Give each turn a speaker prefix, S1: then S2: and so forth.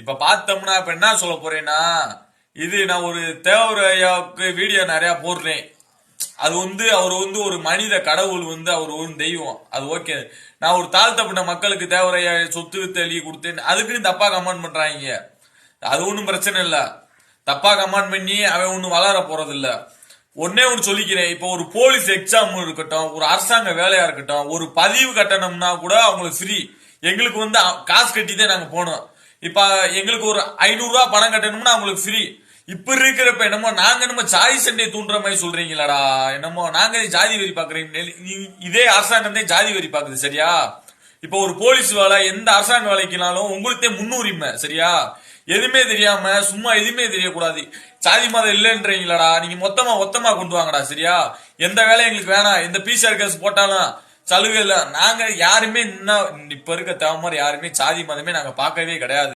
S1: இப்ப பார்த்தோம்னா இப்ப என்ன சொல்ல போறேன்னா இது நான் ஒரு தேவரையாவுக்கு வீடியோ நிறைய போடுறேன். அது வந்து அவர் வந்து ஒரு மனித கடவுள் வந்து அவர் ஒரு தெய்வம். அது ஓகே நான் ஒரு தாழ்த்தப்பட்ட மக்களுக்கு தேவரையா சொத்து தெளி கொடுத்தேன். அதுக்குன்னு தப்பா கமெண்ட் பண்றாங்க. அது ஒன்றும் பிரச்சனை இல்லை. தப்பா கமெண்ட் பண்ணி அவன் ஒன்றும் வளர போறது இல்ல ஒன்னே ஒன்று சொல்லிக்கிறேன். இப்போ ஒரு போலீஸ் எக்ஸாம் இருக்கட்டும் ஒரு அரசாங்க வேலையா இருக்கட்டும் ஒரு பதிவு கட்டணம்னா கூட அவங்களுக்கு ஃப்ரீ எங்களுக்கு வந்து காசு கட்டி தான் நாங்கள் போனோம். இப்ப எங்களுக்கு ஒரு ஐநூறு பணம் கட்டணும்னா அவங்களுக்கு ஃப்ரீ இப்ப இருக்கிறப்ப என்னமோ நாங்க என்னமோ ஜாதி சண்டையை தூண்டுற மாதிரி சொல்றீங்களாடா. என்னமோ நாங்க ஜாதி வெறி பாக்குறீங்க இதே அரசாங்கம் தான் ஜாதி வெறி பாக்குது சரியா? இப்போ ஒரு போலீஸ் வேலை எந்த அரசாங்க வேலைக்குனாலும் உங்களுக்கே முன்னுரிமை சரியா? எதுவுமே தெரியாம சும்மா எதுவுமே தெரியக்கூடாது. சாதி மதம் இல்லைன்றீங்களாடா. நீங்க மொத்தமா மொத்தமா கொண்டு வாங்கடா சரியா? எந்த வேலையும் எங்களுக்கு வேணாம். எந்த பிசிஆர் கேஸ் போட்டாலும் சலுகை இல்ல நாங்க யாருமே இன்னும் இப்ப இருக்க தேவை யாருமே சாதி மதமே நாங்க பார்க்கவே கிடையாது.